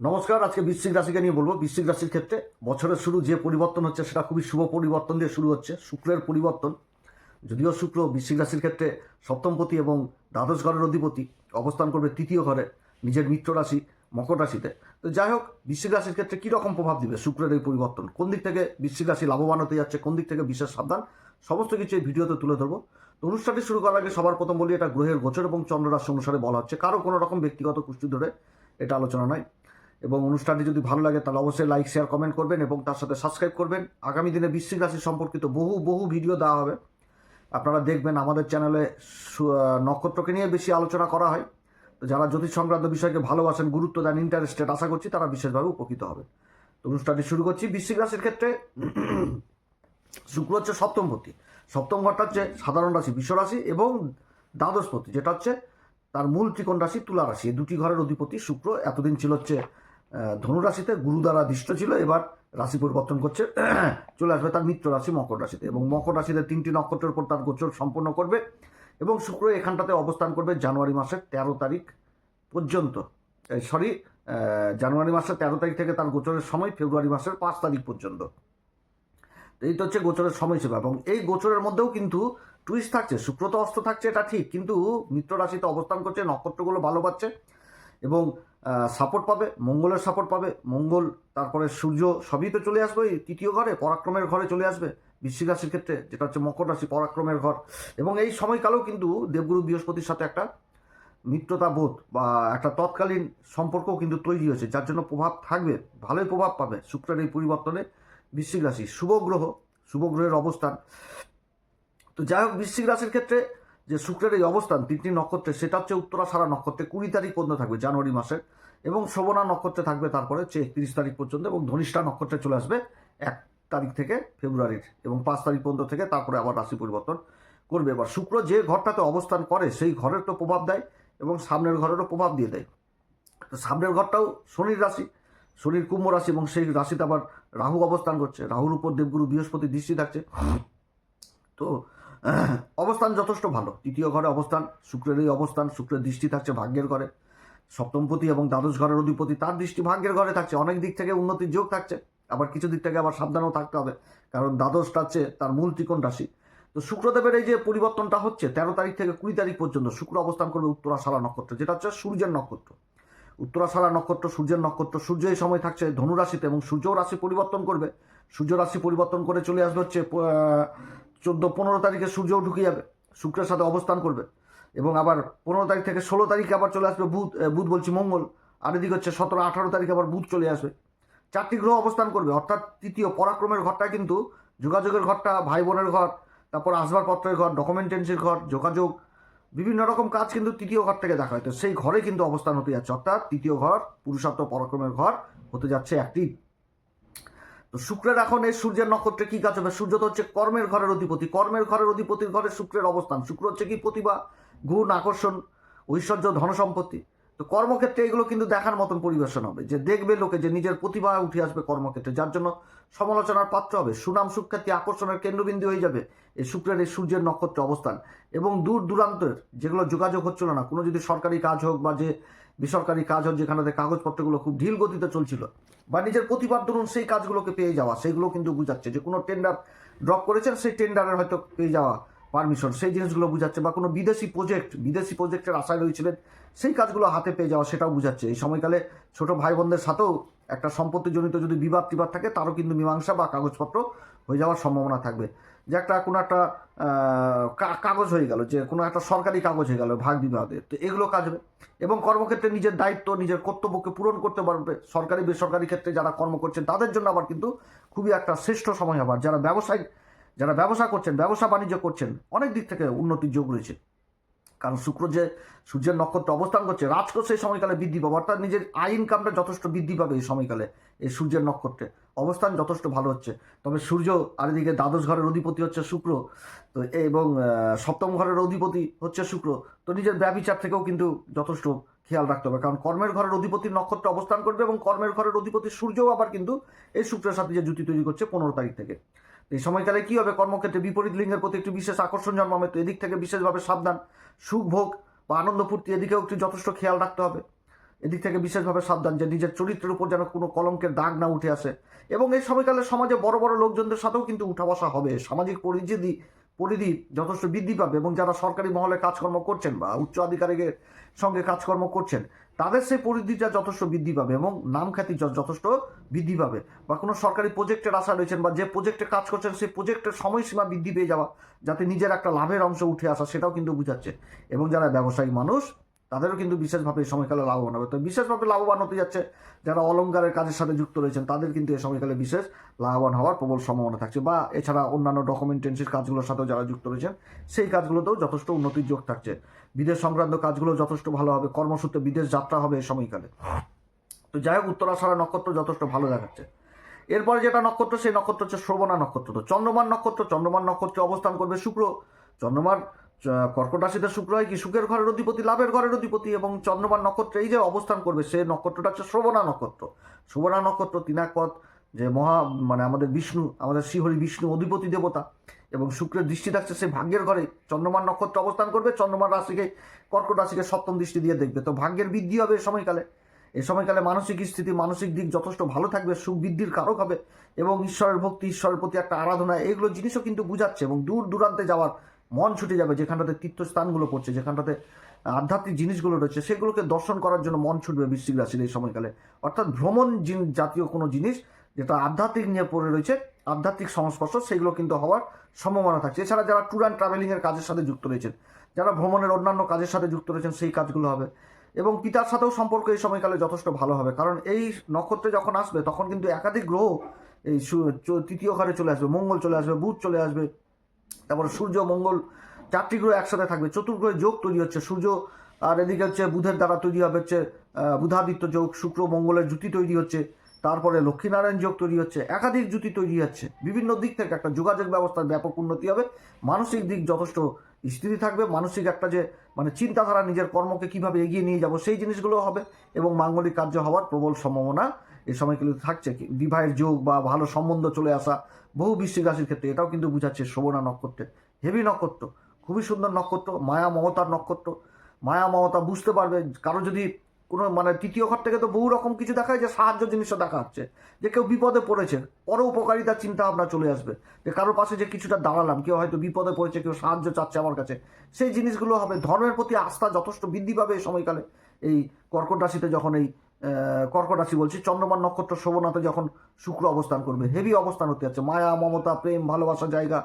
নমস্কার, আজকে বৃশ্চিক রাশিকে নিয়ে বলব। বৃশ্চিক রাশির ক্ষেত্রে বছরের শুরু যে পরিবর্তন হচ্ছে, সেটা খুবই শুভ পরিবর্তন দিয়ে শুরু হচ্ছে, শুক্রের পরিবর্তন। যদিও শুক্র বৃশ্চিক রাশির ক্ষেত্রে সপ্তমপতি এবং দ্বাদশ ঘরের অধিপতি অবস্থান করবে তৃতীয় ঘরে, নিজের মিত্র রাশি, মকর রাশিতে। তো যাই হোক, বৃশ্চিক রাশির ক্ষেত্রে কীরকম প্রভাব দিবে শুক্রের এই পরিবর্তন? কোন দিক থেকে বৃশ্চিক রাশি লাভবান হতে যাচ্ছে, কোন দিক থেকে বিশেষ সাবধান? সমস্ত কিছু এই ভিডিওতে তুলে ধরবো। তো অনুষ্ঠানটি শুরু করার আগে সবার প্রথম বলি, এটা গ্রহের গোচর এবং চন্দ্ররাশি অনুসারে বলা হচ্ছে। কারও কোনো রকম ব্যক্তিগত কুষ্টি ধরে এটা আলোচনা নয়। এবং অনুষ্ঠানটি যদি ভালো লাগে, তাহলে অবশ্যই লাইক শেয়ার কমেন্ট করবেন এবং তার সাথে সাবস্ক্রাইব করবেন। আগামী দিনে বৃশ্চিক রাশি সম্পর্কিত বহু বহু ভিডিও দেওয়া হবে। আপনারা দেখবেন আমাদের চ্যানেলে নক্ষত্রকে নিয়ে বেশি আলোচনা করা হয়। তো যারা জ্যোতিষ সংক্রান্ত বিষয়কে ভালোবাসেন, গুরুত্ব দেন ইন্টারেস্টেড আশা করছি তারা বিশেষভাবে উপকৃত হবে। তো অনুষ্ঠানটি শুরু করছি বৃশ্চিক রাশির ক্ষেত্রে। শুক্র হচ্ছে সপ্তমপতি সপ্তম ঘরটা হচ্ছে সাধারণ রাশি, বিশ্ব রাশি এবং দ্বাদশপতি যেটা হচ্ছে তার মূল ত্রিকোণ রাশি, তুলা রাশি। এই দুটি ঘরের অধিপতি শুক্র। এতদিন ছিল হচ্ছে আহ, ধনু রাশিতে গুরু দ্বারা দৃষ্ট ছিল এবার রাশি পরিবর্তন করছে চলে আসবে তার মিত্র রাশি মকর রাশিতে। এবং মকর রাশিতে তিনটি নক্ষত্রের উপর তার গোচর সম্পন্ন করবে এবং শুক্র এখানটাতে অবস্থান করবে জানুয়ারি মাসের তেরো তারিখ পর্যন্ত। সরি জানুয়ারি মাসের তেরো তারিখ থেকে তার গোচরের সময় ফেব্রুয়ারি মাসের পাঁচ তারিখ পর্যন্ত। এই তো হচ্ছে গোচরের সময়সীমা এবং এই গোচরের মধ্যেও কিন্তু টুইস্ট থাকছে শুক্র তো অস্ত থাকছে এটা ঠিক কিন্তু মিত্র রাশিতে অবস্থান করছে নক্ষত্রগুলো ভালো পাচ্ছে এবং সাপোর্ট পাবে, মঙ্গলের সাপোর্ট পাবে, মঙ্গল, তারপরে সূর্য সবই তো চলে আসবে এই তৃতীয় ঘরে, পরাক্রমের ঘরে চলে আসবে, বৃশ্চিক রাশির ক্ষেত্রে, যেটা হচ্ছে মকর রাশি, পরাক্রমের ঘর। এবং এই সময়কালেও কিন্তু দেবগুরু বৃহস্পতির সাথে একটা মিত্রতা বোধ বা একটা তৎকালীন সম্পর্কও কিন্তু তৈরি হয়েছে, যার জন্য প্রভাব থাকবে, ভালোই প্রভাব পাবে শুক্রের এই পরিবর্তনে বৃশ্চিক রাশি। শুভ গ্রহ, শুভ গ্রহের অবস্থান। তো যাই হোক, বৃশ্চিক রাশির ক্ষেত্রে যে শুক্রের এই অবস্থান, তিনটি নক্ষত্রে সেটা হচ্ছে উত্তরা সারা নক্ষত্রে কুড়ি তারিখ পর্যন্ত থাকবে, জানুয়ারি মাসের এবং শোভনা নক্ষত্রে থাকবে তারপরে হচ্ছে একত্রিশ তারিখ পর্যন্ত এবং ধনিষ্ঠা নক্ষত্রে চলে আসবে এক তারিখ থেকে ফেব্রুয়ারির এবং পাঁচ তারিখ পর্যন্ত থেকে তারপরে আবার রাশি পরিবর্তন করবে। এবার শুক্র যে ঘরটাতে অবস্থান করে, সেই ঘরের তো প্রভাব দেয় এবং সামনের ঘরেরও প্রভাব দিয়ে দেয়। তো সামনের ঘরটাও শনির রাশি, শনির কুম্ভ রাশি এবং সেই রাশিতে আবার রাহু অবস্থান করছে। রাহুর উপর দেবগুরু বৃহস্পতি দৃষ্টি থাকছে। তো অবস্থান যথেষ্ট ভালো। তৃতীয় ঘরে অবস্থান শুক্রের এই অবস্থান, শুক্রের দৃষ্টি থাকছে ভাগ্যের ঘরে। সপ্তমপতি এবং দ্বাদশ ঘরের অধিপতি, তার দৃষ্টি ভাগ্যের ঘরে থাকছে। অনেক দিক থেকে উন্নতির যোগ থাকছে। আবার কিছু দিক থেকে আবার সাবধানও থাকতে হবে, কারণ দ্বাদশটা হচ্ছে তার মূল ত্রিকোণ রাশি। তো শুক্রদেবের এই যে পরিবর্তনটা হচ্ছে, তেরো তারিখ থেকে কুড়ি তারিখ পর্যন্ত শুক্র অবস্থান করবে উত্তরাশালা নক্ষত্র, যেটা হচ্ছে সূর্যের নক্ষত্র। উত্তরাশালা নক্ষত্র, সূর্যের নক্ষত্র, সূর্য এই সময় থাকছে ধনুরাশিতে এবং সূর্য রাশি পরিবর্তন করবে। সূর্য রাশি পরিবর্তন করে চলে আসবে হচ্ছে চোদ্দ, পনেরো তারিখে সূর্যও ঢুকে যাবে, শুক্রের সাথে অবস্থান করবে। এবং আবার পনেরো তারিখ থেকে ষোলো তারিখে আবার চলে আসবে বুধ বুধ বলছি মঙ্গল, আর এদিকে হচ্ছে সতেরো, আঠারো তারিখে আবার বুধ চলে আসবে। চারটি গ্রহ অবস্থান করবে, অর্থাৎ তৃতীয় পরাক্রমের ঘরটা কিন্তু যোগাযোগের ঘরটা ভাই বোনের ঘর, তারপর আসবাবপত্রের ঘর, ডকুমেন্টেন্সির ঘর, যোগাযোগ, বিভিন্ন রকম কাজ কিন্তু তৃতীয় ঘর থেকে দেখা হয়। তো সেই ঘরে কিন্তু অবস্থান হতে যাচ্ছে। অর্থাৎ তৃতীয় ঘর, পুরুষার্থ পরাক্রমের ঘর হতে যাচ্ছে একটি তো শুক্রের এখন এই সূর্যের নক্ষত্রে কি কাজ হবে? সূর্য তো হচ্ছে কর্মের ঘরের অধিপতি। কর্মের ঘরের অধিপতির ঘরে শুক্রের অবস্থান। শুক্র হচ্ছে কি প্রতিভা, গুণ, আকর্ষণ, ঐশ্বর্য, ধনসম্পত্তি। তো কর্মক্ষেত্রে এগুলো কিন্তু দেখার মতন পরিবেশন হবে। যে দেখবে লোকে যে নিজের প্রতিভা উঠে আসবে কর্মক্ষেত্রে, যার জন্য সমালোচনার পাত্র হবে। সুনাম সুখ্যাতি আকর্ষণের কেন্দ্রবিন্দু হয়ে যাবে এই শুক্রের, এই সূর্যের নক্ষত্রে অবস্থান। এবং দূর দূরান্তের যেগুলো যোগাযোগ হচ্ছিল না, কোনো যদি সরকারি কাজ হোক বা যে বেসরকারি কাজ হোক যেখানে কাগজপত্রগুলো খুব ঢিল গতিতে চলছিল, বা নিজের প্রতিভার দরুন সেই কাজগুলোকে পেয়ে যাওয়া, সেইগুলো কিন্তু বুঝাচ্ছে। যে কোনো টেন্ডার ড্রপ করেছেন, সেই টেন্ডারের হয়তো পেয়ে যাওয়া পারমিশন, সেই জিনিসগুলো বুঝাচ্ছে বা কোনো বিদেশি প্রজেক্ট বিদেশি প্রজেক্টের আশায় রয়েছিলেন, সেই কাজগুলো হাতে পেয়ে যাওয়া সেটাও বুঝাচ্ছে। এই সময়কালে ছোট ভাই বোনদের সাথেও একটা সম্পত্তিজনিত যদি বিবাদ টিবাদ থাকে, তারও কিন্তু মীমাংসা বা কাগজপত্র হয়ে যাওয়ার সম্ভাবনা থাকবে। যে একটা কোনো একটা কাগজ হয়ে গেল, যে কোনো একটা সরকারি কাগজ হয়ে গেল ভাগ বিবাদের তো এগুলো কাজ হবে এবং কর্মক্ষেত্রে নিজের দায়িত্ব, নিজের কর্তব্যকে পূরণ করতে পারবে। সরকারি, বেসরকারি ক্ষেত্রে যারা কর্ম করছেন, তাদের জন্য আবার কিন্তু খুবই একটা শ্রেষ্ঠ সময় আবার। যারা ব্যবসায়িক যারা ব্যবসা করছেন, ব্যবসা বাণিজ্য করছেন, অনেক দিক থেকে উন্নতির যোগ রয়েছে। কারণ শুক্র যে সূর্যের নক্ষত্র অবস্থান করছে, রাজকোষ সেই সময়কালে বৃদ্ধি পাবে, অর্থাৎ নিজের আয় ইনকামটা যথেষ্ট বৃদ্ধি পাবে এই সময়কালে, এই সূর্যের নক্ষত্রে। অবস্থান যথেষ্ট ভালো হচ্ছে। তবে সূর্য আর এদিকে দ্বাদশ ঘরের অধিপতি হচ্ছে শুক্র, তো এবং সপ্তম ঘরের অধিপতি হচ্ছে শুক্র। তো নিজের ব্যবচার থেকেও কিন্তু যথেষ্ট খেয়াল রাখতে হবে, কারণ কর্মের ঘরের অধিপতির নক্ষত্র অবস্থান করবে এবং কর্মের ঘরের অধিপতি সূর্যও আবার কিন্তু এই শুক্রের সাথে যে জুতি তৈরি করছে পনেরো তারিখ থেকে। এই সময়কালে কি হবে? কর্মক্ষেত্রে বিপরীত লিঙ্গের প্রতি একটি বিশেষ আকর্ষণ জন্মাবে। তো এদিক থেকে বিশেষভাবে সাবধান। সুখ, ভোগ বা আনন্দ ফুর্তি এদিকেও একটু যথেষ্ট খেয়াল রাখতে হবে। এদিক থেকে বিশেষভাবে সাবধান যে নিজের চরিত্রের উপর যেন কোনো কলঙ্কের দাগ না উঠে আসে। এবং এই সময়কালে সমাজে বড় বড় লোকজনদের সাথেও কিন্তু উঠা বসা হবে। সামাজিক পরিচিতি, পরিধি যথেষ্ট বৃদ্ধি পাবে এবং যারা সরকারি মহলে কাজকর্ম করছেন বা উচ্চ আধিকারিকের সঙ্গে কাজকর্ম করছেন তাদের সেই পরিধিটা যথেষ্ট বৃদ্ধি পাবে এবং নাম খ্যাতি যথেষ্ট বৃদ্ধি পাবে। বা কোনো সরকারি প্রজেক্টের আশা রয়েছেন বা যে প্রজেক্টে কাজ করছেন, সেই প্রজেক্টের সময়সীমা বৃদ্ধি পেয়ে যাওয়া, যাতে নিজের একটা লাভের অংশ উঠে আসা, সেটাও কিন্তু বুঝাচ্ছে। এবং যারা ব্যবসায়ী মানুষ তাদেরও কিন্তু বিশেষভাবে এই সময়কালে লাভবান হবে। তো বিশেষভাবে লাভবান হতে যাচ্ছে যারা অলঙ্কারের কাজের সাথে যুক্ত রয়েছেন, তাদের কিন্তু এই সময়কালে বিশেষ লাভবান হওয়ার প্রবল সম্ভাবনা থাকছে। বা এছাড়া অন্যান্য ডকুমেন্টেন্সির কাজগুলোর সাথেও যারা যুক্ত রয়েছেন, সেই কাজগুলোতেও যথেষ্ট উন্নতির যোগ থাকছে। বিদেশ সংক্রান্ত কাজগুলো যথেষ্ট ভালো হবে, কর্মসূত্রে বিদেশ যাত্রা হবে এই সময়কালে। তো যাই হোক উত্তরাষাঢ়া নক্ষত্র যথেষ্ট ভালো দেখাচ্ছে। এরপরে যেটা নক্ষত্র, সেই নক্ষত্র হচ্ছে শ্রবণা নক্ষত্র। তো চন্দ্রমান নক্ষত্র চন্দ্রমান নক্ষত্রে অবস্থান করবে শুক্র। চন্দ্রমার চ- কর্কট রাশিতে শুক্র হয় কি? সুখের ঘরের অধিপতি, লাভের ঘরের অধিপতি এবং চন্দ্রমান নক্ষত্রে এই যে অবস্থান করবে, সে নক্ষত্রটা হচ্ছে শ্রবণা নক্ষত্র। শ্রবণা নক্ষত্র তিনাকপথ যে মহা মানে আমাদের বিষ্ণু, আমাদের শ্রীহরি বিষ্ণু অধিপতি দেবতা এবং শুক্রের দৃষ্টি থাকছে সে ভাগ্যের ঘরে। চন্দ্রমান নক্ষত্র অবস্থান করবে চন্দ্রমান রাশিকে, কর্কট রাশিকে সপ্তম দৃষ্টি দিয়ে দেখবে। তো ভাগ্যের বৃদ্ধি হবে এই সময়কালে। এই সময়কালে মানসিক স্থিতি, মানসিক দিক যথেষ্ট ভালো থাকবে, সুখ বৃদ্ধির কারক হবে এবং ঈশ্বরের ভক্তি, ঈশ্বরের প্রতি একটা আরাধনা, এগুলো জিনিসও কিন্তু বুঝাচ্ছে এবং দূর দূরান্তে যাওয়ার মন ছুটে যাবে, যেখানটাতে তীর্থস্থানগুলো পড়ছে, যেখানটাতে আধ্যাত্মিক জিনিসগুলো রয়েছে, সেগুলোকে দর্শন করার জন্য মন ছুটবে বৃশ্চিক রাশির এই সময়কালে। অর্থাৎ ভ্রমণ জাতীয় কোনো জিনিস যেটা আধ্যাত্মিক নিয়ে পড়ে রয়েছে, আধ্যাত্মিক সংস্পর্শ, সেগুলো কিন্তু হওয়ার সম্ভাবনা থাকছে। এছাড়া যারা ট্যুর অ্যান্ড ট্রাভেলিংয়ের কাজের সাথে যুক্ত রয়েছেন, যারা ভ্রমণের অন্যান্য কাজের সাথে যুক্ত রয়েছেন, সেই কাজগুলো হবে। এবং পিতার সাথেও সম্পর্ক এই সময়কালে যথেষ্ট ভালো হবে, কারণ এই নক্ষত্রে যখন আসবে, তখন কিন্তু একাধিক গ্রহ এই তৃতীয় ঘরে চলে আসবে, মঙ্গল চলে আসবে, বুধ চলে আসবে। তারপরে সূর্য, মঙ্গল, চারটি গ্রহ একসাথে থাকবে। চতুর্গ্রহে যোগ তৈরি হচ্ছে সূর্য, আর এদিকে হচ্ছে বুধের দ্বারা তৈরি হবে হচ্ছে বুধাদিত্য যোগ, শুক্র, মঙ্গলের জুতি তৈরি হচ্ছে, তারপরে লক্ষ্মীনারায়ণ যোগ তৈরি হচ্ছে, একাধিক জুতি তৈরি হচ্ছে। বিভিন্ন দিক থেকে একটা যোগাযোগ ব্যবস্থার ব্যাপক উন্নতি হবে, মানসিক দিক যথেষ্ট স্থিতি থাকবে, মানসিক একটা যে মানে চিন্তাধারা নিজের কর্মকে কীভাবে এগিয়ে নিয়ে যাব সেই জিনিসগুলো হবে এবং মাঙ্গলিক কার্য হওয়ার প্রবল সম্ভাবনা এই সময়গুলো থাকছে বিবাহের যোগ বা ভালো সম্বন্ধ চলে আসা বহু বৃশ্চিক রাশির ক্ষেত্রে এটাও কিন্তু বুঝাচ্ছে শোভনা নক্ষত্রে। হেভি নক্ষত্র, খুবই সুন্দর নক্ষত্র, মায়া মমতার নক্ষত্র। মায়া মমতা বুঝতে পারবে, কারও যদি কোনো মানে তৃতীয় ঘর থেকে তো বহু রকম কিছু দেখায় যে সাহায্য জিনিসটা দেখা হচ্ছে যে কেউ বিপদে পড়েছে, পর উপকারিতার চিন্তা ভাবনা চলে আসবে। যে কারোর পাশে যে কিছুটা দাঁড়ালাম, কেউ হয়তো বিপদে পড়েছে, কেউ সাহায্য চাচ্ছে আমার কাছে, সেই জিনিসগুলো হবে। ধর্মের প্রতি আস্থা যথেষ্ট বৃদ্ধি পাবে এই সময়কালে। এই কর্কট রাশিতে যখন এই কর্কট রাশি বলছি, চন্দ্রমান নক্ষত্র শোভনাতে যখন শুক্র অবস্থান করবে, হেভি অবস্থান হতে যাচ্ছে, মায়া, মমতা, প্রেম, ভালোবাসা, জায়গা,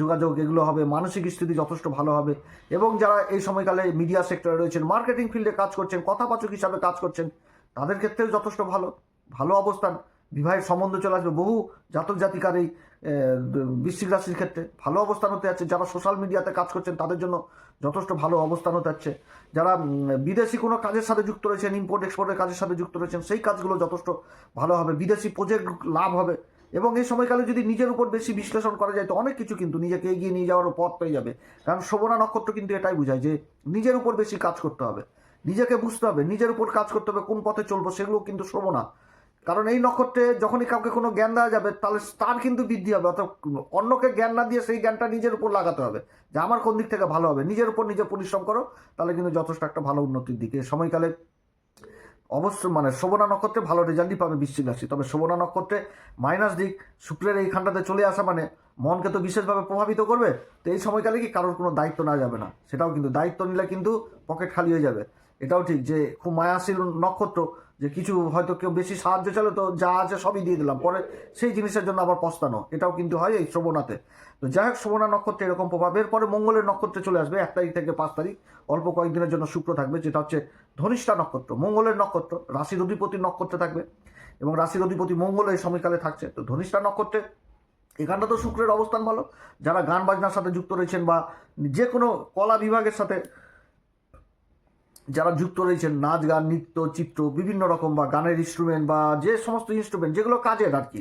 যোগাযোগ, এগুলো হবে, মানসিক স্থিতি যথেষ্ট ভালো হবে। এবং যারা এই সময়কালে মিডিয়া সেক্টরে রয়েছেন মার্কেটিং ফিল্ডে কাজ করছেন কথাবাচক হিসাবে কাজ করছেন, তাদের ক্ষেত্রেও যথেষ্ট ভালো। ভালো অবস্থান, বিবাহের সম্বন্ধ চলে আসবে, বহু জাতক জাতিকার এই বৃশ্চিক রাশির ক্ষেত্রে ভালো অবস্থান হতে যাচ্ছে। যারা সোশ্যাল মিডিয়াতে কাজ করছেন, তাদের জন্য যথেষ্ট ভালো অবস্থান হতে যাচ্ছে। যারা বিদেশি কোনো কাজের সাথে যুক্ত রয়েছেন ইম্পোর্ট এক্সপোর্টের কাজের সাথে যুক্ত রয়েছেন, সেই কাজগুলো যথেষ্ট ভালো হবে। বিদেশি প্রজেক্ট লাভ হবে। এবং এই সময়কালে যদি নিজের উপর বেশি বিশ্লেষণ করা যায়, তো অনেক কিছু কিন্তু নিজেকে এগিয়ে নিয়ে যাওয়ার পথ পেয়ে যাবে। কারণ শোভনা নক্ষত্র কিন্তু এটাই বোঝায় যে নিজের উপর বেশি কাজ করতে হবে। নিজেকে বুঝতে হবে, নিজের উপর কাজ করতে হবে, কোন পথে চলবো সেগুলো কিন্তু শোভনা। কারণ এই নক্ষত্রে যখনই কাউকে কোনো জ্ঞান দেওয়া যাবে, তাহলে তার কিন্তু বৃদ্ধি হবে। অর্থাৎ অন্যকে জ্ঞান না দিয়ে সেই জ্ঞানটা নিজের উপর লাগাতে হবে। যে আমার কোন দিক থেকে ভালো হবে, নিজের উপর নিজে পরিশ্রম করো, তাহলে কিন্তু যথেষ্ট একটা ভালো উন্নতির দিকে। সময়কালে অবশ্য মানে শোভনা নক্ষত্রে ভালো রেজাল্টই পাবে বৃশ্চিক রাশি। তবে শোভনা নক্ষত্রে মাইনাস দিক, শুক্রের এইখানটাতে চলে আসা মানে মনকে তো বিশেষভাবে প্রভাবিত করবে, তো এই সময়কালে কি কারোর কোনো দায়িত্ব না যাবে না। সেটাও কিন্তু দায়িত্ব নিলে কিন্তু পকেট খালি হয়ে যাবে। এটাও ঠিক যে খুব মায়াশীল নক্ষত্র যে কিছু হয়তো কেউ বেশি সাহায্য চাইলে, তো যা আছে সবই দিয়ে দিলাম। পরে সেই জিনিসের জন্য আবার পস্তানো। এটাও কিন্তু হয় এই শ্রবণাতে। তো যাই হোক, শ্রবণা নক্ষত্রে এরকম প্রভাব। এরপরে মঙ্গলের নক্ষত্রে চলে আসবে এক তারিখ থেকে পাঁচ তারিখ। অল্প কয়েকদিনের জন্য শুক্র থাকবে, যেটা হচ্ছে ধনিষ্ঠা নক্ষত্র। মঙ্গলের নক্ষত্র, রাশির অধিপতির নক্ষত্রে থাকবে এবং রাশির অধিপতি মঙ্গল এই সময়কালে থাকছে। তো ধনিষ্ঠা নক্ষত্রে, এখানটা তো শুক্রের অবস্থান ভালো। যারা গান বাজনার সাথে যুক্ত রয়েছেন বা যে কোনো কলা বিভাগের সাথে যারা যুক্ত রয়েছেন, নাচ, গান, নৃত্য, চিত্র, বিভিন্ন রকম বা গানের ইনস্ট্রুমেন্ট বা যে সমস্ত ইনস্ট্রুমেন্ট যেগুলো কাজের আর কি,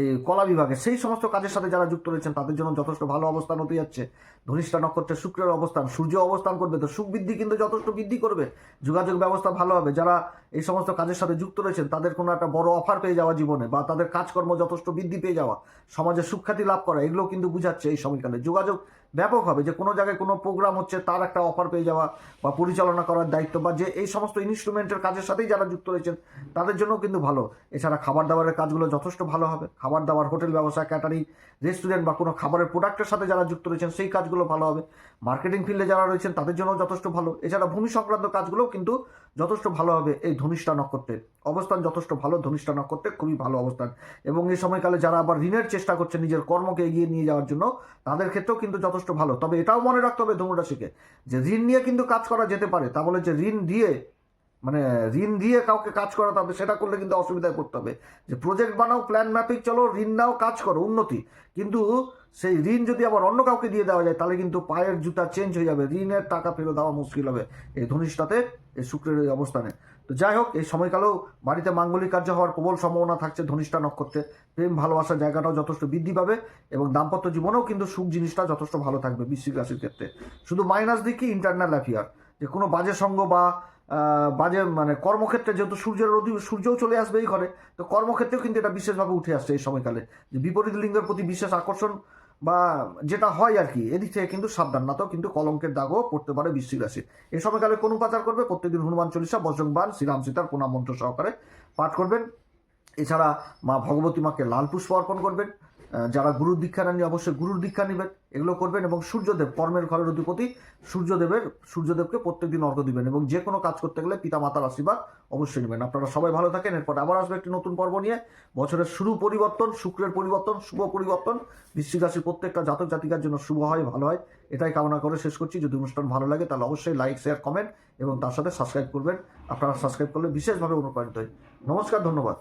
এই কলা বিভাগে, সেই সমস্ত কাজের সাথে যারা যুক্ত রয়েছেন, তাদের জন্য যথেষ্ট ভালো অবস্থান হতে যাচ্ছে। ধনিষ্ঠা নক্ষত্রের শুক্রের অবস্থান, সূর্য অবস্থান করবে তো সুখ বৃদ্ধি কিন্তু যথেষ্ট বৃদ্ধি করবে। যোগাযোগ ব্যবস্থা ভালো হবে। যারা এই সমস্ত কাজের সাথে যুক্ত রয়েছেন, তাদের কোনো একটা বড় অফার পেয়ে যাওয়া জীবনে বা তাদের কাজকর্ম যথেষ্ট বৃদ্ধি পেয়ে যাওয়া সমাজে সুখ্যাতি লাভ করা, এগুলো কিন্তু বুঝাচ্ছে এই সময়কালে। যোগাযোগ ব্যাপক হবে যে কোনো জায়গায় কোনো প্রোগ্রাম হচ্ছে, তার একটা অফার পেয়ে যাওয়া বা পরিচালনা করার দায়িত্ব বা যে এই সমস্ত ইনস্ট্রুমেন্টের কাজের সাথেই যারা যুক্ত রয়েছেন, তাদের জন্য কিন্তু ভালো। এছাড়া খাবার দাবারের কাজগুলো যথেষ্ট ভালো হবে। খাবার দাবার, হোটেল ব্যবসা ক্যাটারিং রেস্টুরেন্ট বা কোনো খাবারের প্রোডাক্টের সাথে যারা যুক্ত রয়েছেন, সেই কাজগুলো ভালো হবে। মার্কেটিং ফিল্ডে যারা রয়েছেন, তাদের জন্য যথেষ্ট ভালো। এছাড়া ভূমি সংক্রান্ত কাজগুলোও কিন্তু যথেষ্ট ভালো হবে এই ধনিষ্ঠা নক্ষত্রের অবস্থান যথেষ্ট ভালো, ধনিষ্ঠা নক্ষত্রের খুবই ভালো অবস্থান। এবং এই সময়কালে যারা আবার ঋণের চেষ্টা করছে নিজের কর্মকে এগিয়ে নিয়ে যাওয়ার জন্য, তাদের ক্ষেত্রেও কিন্তু যথেষ্ট ভালো। তবে এটাও মনে রাখতে হবে ধনুরাশিকে, যে ঋণ নিয়ে কিন্তু কাজ করা যেতে পারে। তা বলে যে ঋণ দিয়ে মানে ঋণ দিয়ে কাউকে কাজ করাতে হবে, সেটা করলে কিন্তু অসুবিধায় পড়তে হবে। যে প্রজেক্ট বানাও প্ল্যান ম্যাপিং চলো, ঋণ নাও, কাজ করো, উন্নতি। কিন্তু সেই ঋণ যদি আবার অন্য কাউকে দিয়ে দেওয়া যায়, তাহলে কিন্তু পায়ের জুতা চেঞ্জ হয়ে যাবে। ঋণের টাকা ফেরত দেওয়া মুশকিল হবে এই ধনিষ্ঠাতে, এই শুক্রের এই অবস্থানে। তো যাই হোক, এই সময়কালেও বাড়িতে মাঙ্গলিক কার্য হওয়ার প্রবল সম্ভাবনা থাকছে ধনিষ্ঠা নক্ষত্রে। প্রেম ভালোবাসার জায়গাটাও যথেষ্ট বৃদ্ধি পাবে এবং দাম্পত্য জীবনেও কিন্তু সুখ জিনিসটা যথেষ্ট ভালো থাকবে বৃশ্চিক রাশির ক্ষেত্রে। শুধু মাইনাস দিক কি ইন্টারনাল অ্যাফেয়ার যে কোনো বাজে সঙ্গ বা বাজে মানে কর্মক্ষেত্রে যেহেতু সূর্যের অধি, সূর্যও চলে আসবে এই ঘরে, তো কর্মক্ষেত্রেও কিন্তু এটা বিশেষভাবে উঠে আসছে এই সময়কালে। যে বিপরীত লিঙ্গের প্রতি বিশেষ আকর্ষণ বা যেটা হয় আর কি, এদিক থেকে কিন্তু সাবধান, না তো কিন্তু কলঙ্কের দাগও পড়তে পারে বৃশ্চিক রাশি। এই সময়কালে কোন উপাচার করবে? প্রত্যেকদিন হনুমান চল্লিশা বজ্রংবান শ্রীরাম সীতার প্রণাম মন্ত্র সহকারে পাঠ করবেন। এছাড়া মা ভগবতী মাকে লাল পুষ্প অর্পণ করবেন। যারা গুরুর দীক্ষা নেননি, অবশ্যই গুরুর দীক্ষা নেবেন। এগুলো করবেন এবং সূর্যদেব, কর্মের ঘরের অধিপতি সূর্যদেবের, সূর্যদেবকে প্রত্যেকদিন অর্ঘ দিবেন এবং যে কোনো কাজ করতে গেলে পিতা মাতার আশীর্বাদ অবশ্যই নেবেন। আপনারা সবাই ভালো থাকেন, এরপর আবার আসবে একটি নতুন পর্ব নিয়ে। বছরের শুরু পরিবর্তন, শুক্রের পরিবর্তন, শুভ পরিবর্তন, বৃশ্চিক রাশির প্রত্যেকটা জাতক জাতিকার জন্য শুভ হয়, ভালো হয়, এটাই কামনা করে শেষ করছি। যদি অনুষ্ঠান ভালো লাগে তাহলে অবশ্যই লাইক শেয়ার কমেন্ট এবং তার সাথে সাবস্ক্রাইব করবেন। আপনারা সাবস্ক্রাইব করলে বিশেষভাবে অনুপ্রাণিত হয় নমস্কার, ধন্যবাদ।